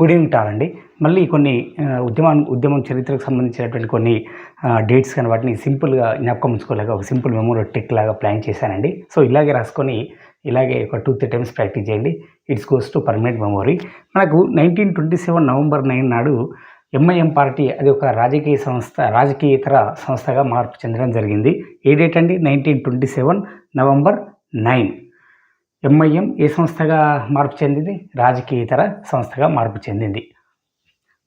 Good evening టాలండి మళ్ళీ కొన్ని ఉద్యమం ఉద్యమం చరిత్రకు సంబంధించినటువంటి కొన్ని డేట్స్ కానీ వాటిని సింపుల్గా జ్ఞాపకం ఉంచుకోలేక ఒక సింపుల్ మెమోరీ టెక్ లాగా ప్లాన్ చేశానండి. సో ఇలాగే రాసుకొని ఇలాగే ఒక టూ త్రీ టైమ్స్ ప్రాక్టీస్ చేయండి. It's goes to permanent memory మనకు nineteen twenty seven November nine నాడు ఎంఐఎం పార్టీ అది ఒక రాజకీయ సంస్థ రాజకీయేతర సంస్థగా మార్పు చెందడం జరిగింది. ఏ డేట్ అండి? Nineteen twenty seven November nine. MIM ఏ సంస్థగా మార్పు చెందింది? రాజకీయేతర సంస్థగా మార్పు చెందింది.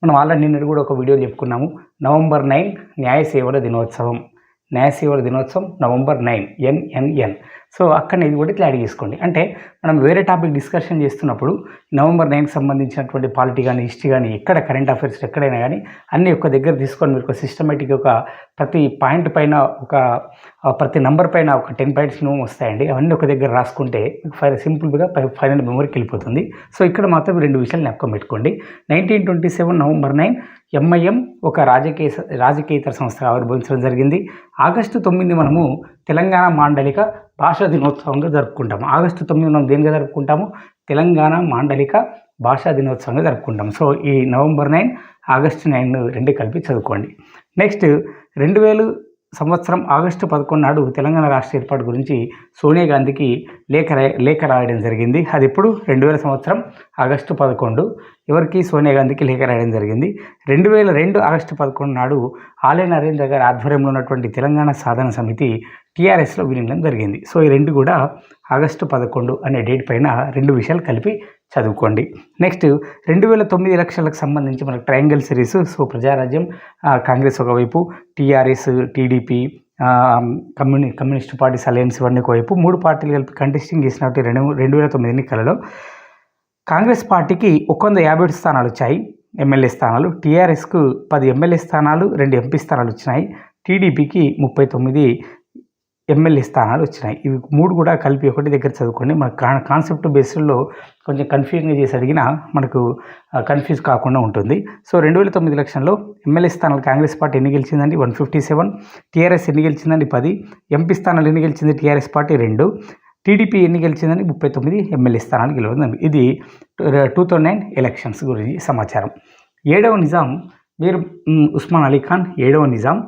మనం ఆల్రెడీ నిన్న కూడా ఒక వీడియో చెప్పుకున్నాము. నవంబర్ నైన్ న్యాయ సేవల దినోత్సవం. న్యాయ సేవల దినోత్సవం నవంబర్ నైన్ ఎన్ఎన్ఎన్ సో అక్కడ ఇది కూడా క్లారిటీ చేసుకోండి. అంటే మనం వేరే టాపిక్ డిస్కషన్ చేస్తున్నప్పుడు నవంబర్ నైన్కి సంబంధించినటువంటి పాలిటీ కానీ హిస్టరీ కానీ ఎక్కడ కరెంట్ అఫైర్స్ ఎక్కడైనా కానీ అన్నీ ఒక దగ్గర తీసుకొని మీరు ఒక సిస్టమేటిక్ ఒక ప్రతి పాయింట్ పైన ఒక ప్రతి నంబర్ పైన ఒక టెన్ పాయింట్స్ వస్తాయండి. అవన్నీ ఒక దగ్గర రాసుకుంటే ఫైర్ సింపుల్గా ఫైనల్ మెమరీకి వెళ్ళిపోతుంది. సో ఇక్కడ మాత్రం రెండు విషయాలు జ్ఞాపకం పెట్టుకోండి. Nineteen twenty seven November nine MIM ఒక రాజకీయ రాజకీయేతర సంస్థ ఆవిర్భవించడం జరిగింది. ఆగస్టు తొమ్మిది మనము తెలంగాణ మాండలిక భాషా దినోత్సవంగా జరుపుకుంటాము. ఆగస్టు తొమ్మిది మనం దేనిగా జరుపుకుంటాము? తెలంగాణ మాండలిక భాషా దినోత్సవంగా జరుపుకుంటాం సో ఈ నవంబర్ నైన్ ఆగస్టు నైన్ రెండు కలిపి చదువుకోండి. నెక్స్ట్ రెండు వేలు సంవత్సరం ఆగస్టు పదకొండు నాడు తెలంగాణ రాష్ట్ర ఏర్పాటు గురించి సోనియా గాంధీకి లేఖ లేఖ రాయడం జరిగింది. అది ఇప్పుడు రెండు వేల సంవత్సరం ఆగస్టు పదకొండు. ఎవరికి? సోనియా గాంధీకి లేఖ రాయడం జరిగింది. రెండు వేల రెండు ఆగస్టు పదకొండు నాడు ఆలయ నరేంద్ర గారి ఆధ్వర్యంలో ఉన్నటువంటి తెలంగాణ సాధన సమితి టీఆర్ఎస్లో విలీనం జరిగింది. సో ఈ రెండు కూడా ఆగస్టు పదకొండు అనే డేట్ పైన రెండు విషయాలు కలిపి చదువుకోండి. నెక్స్ట్ రెండు వేల తొమ్మిది లక్షలకు సంబంధించి మనకు triangle series so Prajarajyam Congress ఒకవైపు టీఆర్ఎస్ టీడీపీ కమ్యూని కమ్యూనిస్ట్ పార్టీస్ అలయన్స్ ఇవన్నీ ఒకవైపు మూడు పార్టీలు కలిపి కంటెస్టింగ్ చేసినట్టు రెండు రెండు వేల తొమ్మిది ఎన్నికలలో కాంగ్రెస్ పార్టీకి ఒక వంద యాభై ఏడు స్థానాలు వచ్చాయి. ఎమ్మెల్యే స్థానాలు టీఆర్ఎస్కు పది ఎమ్మెల్యే స్థానాలు రెండు ఎంపీ స్థానాలు వచ్చినాయి. టీడీపీకి ముప్పై తొమ్మిది ఎమ్మెల్యే స్థానాలు వచ్చినాయి. ఇవి మూడు కూడా కలిపి ఒకటి దగ్గర చదువుకోండి. మన కా- కాన్సెప్ట్ బేస్లో కొంచెం కన్ఫ్యూజన్గా చేసి అడిగినా మనకు కన్ఫ్యూజ్ కాకుండా ఉంటుంది. సో రెండు వేల తొమ్మిది ఎలక్షన్లో ఎమ్మెల్యే స్థానాలు కాంగ్రెస్ పార్టీ ఎన్ని గెలిచిందండి? One fifty seven. టీఆర్ఎస్ ఎన్ని గెలిచిందండి? పది. ఎంపీ స్థానాలు ఎన్ని గెలిచింది? టీఆర్ఎస్ పార్టీ రెండు. టీడీపీ ఎన్ని గెలిచిందని ముప్పై తొమ్మిది ఎమ్మెల్యే స్థానాలు గెలవడం ఇది టూ థౌజండ్ నైన్ ఎలక్షన్స్ గురించి సమాచారం. ఏడవ నిజాం మీరు ఉస్మాన్ అలీ ఖాన్ ఏడవ నిజాం.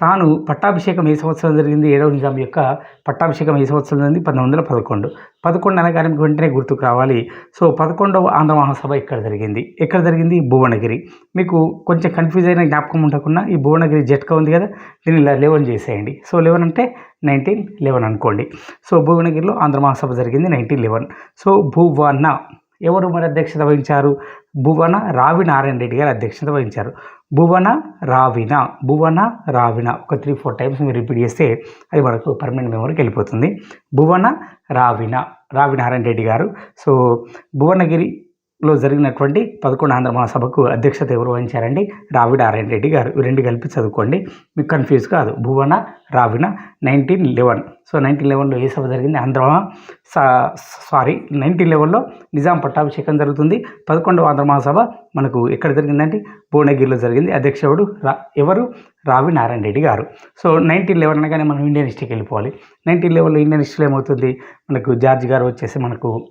తాను పట్టాభిషేకం ఏ సంవత్సరం జరిగింది? ఏడవ నిజాం యొక్క పట్టాభిషేకం ఏ సంవత్సరం జరిగింది? పంతొమ్మిది వందల పదకొండు. పదకొండు అనగానే మీకు వెంటనే గుర్తుకు రావాలి. సో పదకొండవ ఆంధ్ర మహాసభ ఇక్కడ జరిగింది? ఎక్కడ జరిగింది? భువనగిరి. మీకు కొంచెం కన్ఫ్యూజ్ అయిన జ్ఞాపకం ఉండకుండా ఈ భువనగిరి జట్కా ఉంది కదా? దీన్ని ఇలా లెవెన్ చేసేయండి. సో లెవెన్ అంటే నైన్టీన్ లెవెన్ అనుకోండి. సో భువనగిరిలో ఆంధ్ర మహాసభ జరిగింది నైన్టీన్ లెవెన్ సో భువన ఎవరు మరి అధ్యక్షత వహించారు? భువన రావి నారాయణ రెడ్డి గారు అధ్యక్షత వహించారు. భువన రావిన భువన రావిన ఒక త్రీ ఫోర్ టైమ్స్ మీరు రిపీట్ చేస్తే అది మనకు పర్మనెంట్ మెమరీకి వెళ్ళిపోతుంది. భువన రావిన రావి నారాయణ రెడ్డి గారు. సో భువనగిరి లో జరిగినటువంటి పదకొండు ఆంధ్ర మహాసభకు అధ్యక్షత ఎవరు వహించారండి? రావిడ నారాయణ రెడ్డి గారు. ఇవి రెండు కలిపి చదువుకోండి. మీకు కన్ఫ్యూజ్ కాదు. భువన రావిన నైన్టీన్ లెవెన్ సో నైన్టీన్ లెవెన్లో ఏ సభ జరిగింది? ఆంధ్ర సా- సారీ నైన్టీన్ లెవెన్లో నిజాం పట్టాభిషేకం జరుగుతుంది. పదకొండవ ఆంధ్ర మహాసభ మనకు ఎక్కడ జరిగిందంటే భువనగిరిలో జరిగింది. అధ్యక్షుడు రా ఎవరు? రావి నారాయణ రెడ్డి గారు. సో నైన్టీన్ లెవెన్ అనగానే మనం ఇండియన్ హిస్టరీకి వెళ్ళిపోవాలి. నైన్టీన్ లెవెన్లో ఇండియన్ హిస్టరీలో ఏమవుతుంది? మనకు జార్జ్ గారు వచ్చేసి మనకు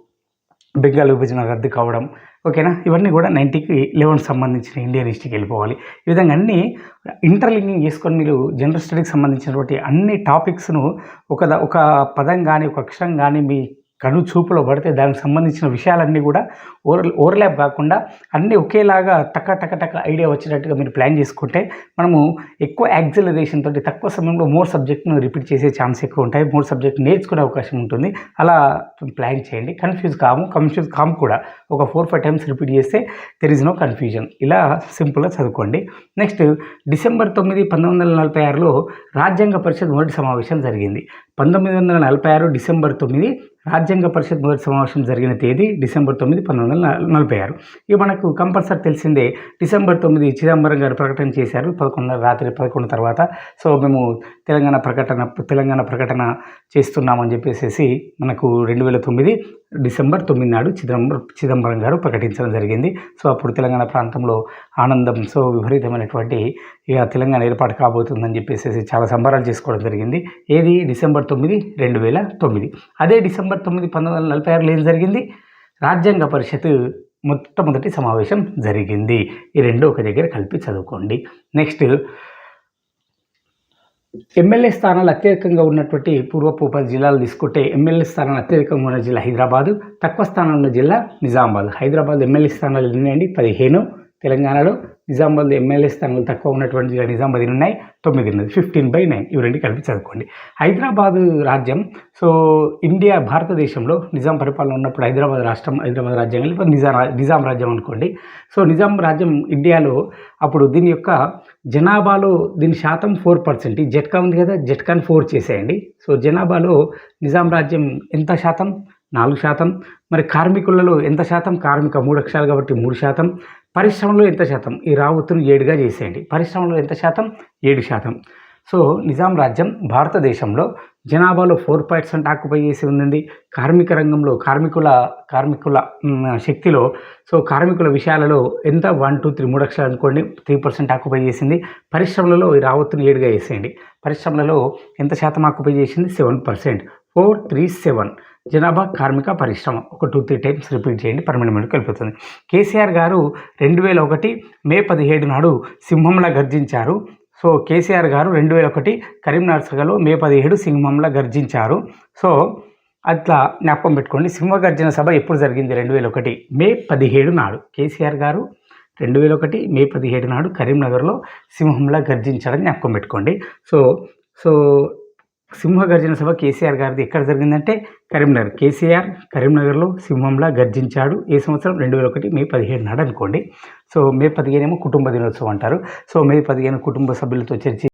బెంగాల్ విభజన రద్దు కావడం ఓకేనా? ఇవన్నీ కూడా నైంటీకి లెవెన్ సంబంధించిన ఇండియన్ హిస్టరీకి వెళ్ళిపోవాలి. ఈ విధంగా అన్ని ఇంటర్లింకింగ్ చేసుకొని మీరు జనరల్ స్టడీకి సంబంధించినటువంటి అన్ని టాపిక్స్ను ఒక ఒక పదం కానీ ఒక అక్షరం కానీ మీ కను చూపులో పడితే దానికి సంబంధించిన విషయాలన్నీ కూడా ఓవర్ ఓవర్లాప్ కాకుండా అన్నీ ఒకేలాగా టక టక టక ఐడియా వచ్చేటట్టుగా మీరు ప్లాన్ చేసుకుంటే మనము ఎక్కువ యాక్సిలరేషన్ తోటి తక్కువ సమయంలో మోర్ సబ్జెక్ట్ను రిపీట్ చేసే ఛాన్స్ ఎక్కువ ఉంటాయి. మోర్ సబ్జెక్ట్ నేర్చుకునే అవకాశం ఉంటుంది. అలా ప్లాన్ చేయండి. కన్ఫ్యూజ్ కాము కన్ఫ్యూజ్ కాము కూడా ఒక ఫోర్ ఫైవ్ టైమ్స్ రిపీట్ చేస్తే దెర్ ఇస్ నో కన్ఫ్యూజన్ ఇలా సింపుల్గా చదువుకోండి. నెక్స్ట్ డిసెంబర్ తొమ్మిది పంతొమ్మిది వందల నలభై ఆరులో రాజ్యాంగ పరిషత్ మొదటి సమావేశం జరిగింది. పంతొమ్మిది వందల నలభై ఆరు డిసెంబర్ తొమ్మిది రాజ్యాంగ పరిషత్ మొదటి సమావేశం జరిగిన తేదీ డిసెంబర్ తొమ్మిది పంతొమ్మిది వందల నలభై ఆరు. ఇక మనకు కంపల్సరీ తెలిసిందే డిసెంబర్ తొమ్మిది చిదంబరం గారు ప్రకటన చేశారు పదకొండు రాత్రి పదకొండు తర్వాత. సో మేము తెలంగాణ ప్రకటన తెలంగాణ ప్రకటన చేస్తున్నామని చెప్పేసి మనకు రెండు వేల తొమ్మిది డిసెంబర్ తొమ్మిది నాడు చిదంబరం చిదంబరం గారు ప్రకటించడం జరిగింది. సో అప్పుడు తెలంగాణ ప్రాంతంలో ఆనందం సో విపరీతమైనటువంటి ఇక తెలంగాణ ఏర్పాటు కాబోతుందని చెప్పేసి చాలా సంబరాలు చేసుకోవడం జరిగింది. ఏది? డిసెంబర్ తొమ్మిది రెండు వేల తొమ్మిది. అదే డిసెంబర్ తొమ్మిది పంతొమ్మిది వందల నలభై ఆరులో ఏం జరిగింది? రాజ్యాంగ పరిషత్ మొట్టమొదటి సమావేశం జరిగింది. ఈ రెండు ఒక దగ్గర కలిపి చదువుకోండి. నెక్స్ట్ ఎమ్మెల్యే స్థానాలు అత్యధికంగా ఉన్నటువంటి పూర్వపు పది జిల్లాలు తీసుకుంటే ఎమ్మెల్యే స్థానాలు అత్యధికంగా ఉన్న జిల్లా హైదరాబాదు తక్కువ స్థానంలో ఉన్న జిల్లా నిజామాబాద్. హైదరాబాద్ ఎమ్మెల్యే స్థానాలు ఎన్ని పదిహేను. తెలంగాణలో నిజామాబాద్ ఎమ్మెల్యే స్థానాలు తక్కువ ఉన్నటువంటి జిల్లా నిజామాబాద్ ఎన్ని ఉన్నాయి? తొమ్మిది ఉన్నది ఫిఫ్టీన్ బై నైన్ ఇవి రెండు కలిపి చదువుకోండి. హైదరాబాద్ రాజ్యం సో ఇండియా భారతదేశంలో నిజాం పరిపాలన ఉన్నప్పుడు హైదరాబాద్ రాష్ట్రం హైదరాబాద్ రాజ్యం లేకపోతే నిజాం నిజాం రాజ్యం అనుకోండి. సో నిజాం రాజ్యం ఇండియాలో అప్పుడు దీని యొక్క జనాభాలో దీని శాతం ఫోర్ పర్సెంట్ ఈ జట్కా ఉంది కదా జట్కాని ఫోర్ చేసేయండి. సో జనాభాలో నిజాం రాజ్యం ఎంత శాతం? నాలుగు శాతం. మరి కార్మికులలో ఎంత శాతం? కార్మిక మూడు అక్షరాలు కాబట్టి మూడు శాతం. పరిశ్రమలో ఎంత శాతం? ఈ రావత్తును ఏడుగా చేసేయండి. పరిశ్రమలో ఎంత శాతం? ఏడు శాతం. సో నిజాం రాజ్యం భారతదేశంలో జనాభాలో ఫోర్ పర్సెంట్ ఆక్యుపై చేసి ఉంది కార్మిక రంగంలో కార్మికుల కార్మికుల శక్తిలో సో కార్మికుల విషయాలలో ఎంత? వన్ టూ త్రీ మూడు అక్షరాలు అనుకోండి త్రీ పర్సెంట్ ఆక్యుపై చేసింది. పరిశ్రమలలో ఈ రావత్తును ఏడుగా వేసేయండి పరిశ్రమలలో ఎంత శాతం ఆక్యుపై చేసింది? Seven percent. Four three seven జనాభా కార్మిక పరిశ్రమ. ఒక టూ త్రీ టైమ్స్ రిపీట్ చేయండి పర్మనెంట్ మినిట్ కేసీఆర్ గారు రెండు వేల ఒకటి మే పదిహేడు నాడు సింహంలా గర్జించారు. సో కేసీఆర్ గారు రెండు వేల ఒకటి కరీంనగర్ సభలో మే పదిహేడు సింహంలా గర్జించారు. సో అట్లా జ్ఞాపకం పెట్టుకోండి సింహ గర్జన సభ ఎప్పుడు జరిగింది రెండు వేల ఒకటి? మే పదిహేడు నాడు. కేసీఆర్ గారు రెండు వేల ఒకటి మే పదిహేడు నాడు కరీంనగర్లో సింహంలా గర్జించాలని జ్ఞాపకం పెట్టుకోండి. సో సో సింహ గర్జన సభ కేసీఆర్ గారిది ఎక్కడ జరిగిందంటే కరీంనగర్. కేసీఆర్ కరీంనగర్లో సింహంలా గర్జించాడు ఏ సంవత్సరం? రెండు వేల ఒకటి మే పదిహేడు నాడు అనుకోండి. సో మే పదిహేను ఏమో కుటుంబ దినోత్సవం అంటారు. సో మే పదిహేను కుటుంబ సభ్యులతో చర్చి